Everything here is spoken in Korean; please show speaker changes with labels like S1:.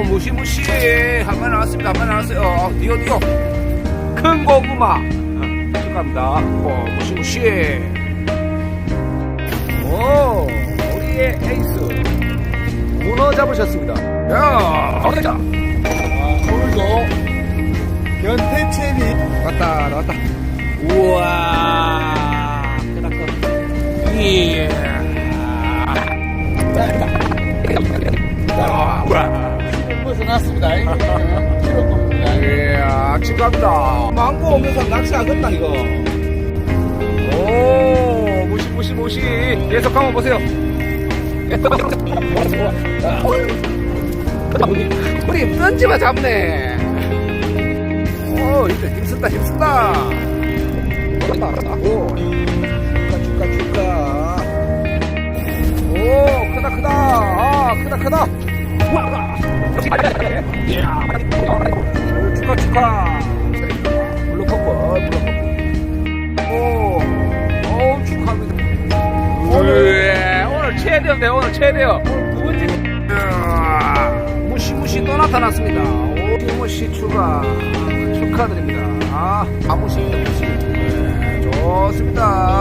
S1: 오, 무시무시. 한 마리 나왔습니다. 한 마리 나왔어요. 어, 뛰어, 뛰어. 큰 고구마. 어, 축하합니다. 오, 무시무시. 오, 우리의 에이스. 문어 잡으셨습니다. 야, 어디자?
S2: 오늘도 연태채비
S1: 왔다, 나왔다. 우와. 크다, 커. 예. 아, 우와.
S2: 겁니다.
S1: 이야, 축하합니다. 망고 오면서 낚시 안 갔나, 이거? 오, 무시, 무시, 무시. 계속 한번 보세요. 우리 던지마 잡네. 오, 이제 힘쓴다, 힘쓴다. 오, 축하, 축하, 축하. 오, 크다, 크다. 아, 크다, 크다. 우와, 이야, 축하, 축하. 물러커버, 물러커버. 오, 오, 축하합니다. 오늘, 오늘 최대였네, 오늘 최대요. 두 번째. 무시무시 또 나타났습니다. 오, 무시 추가. 축하드립니다. 아, 아무시입니다, 무시. 네, 좋습니다.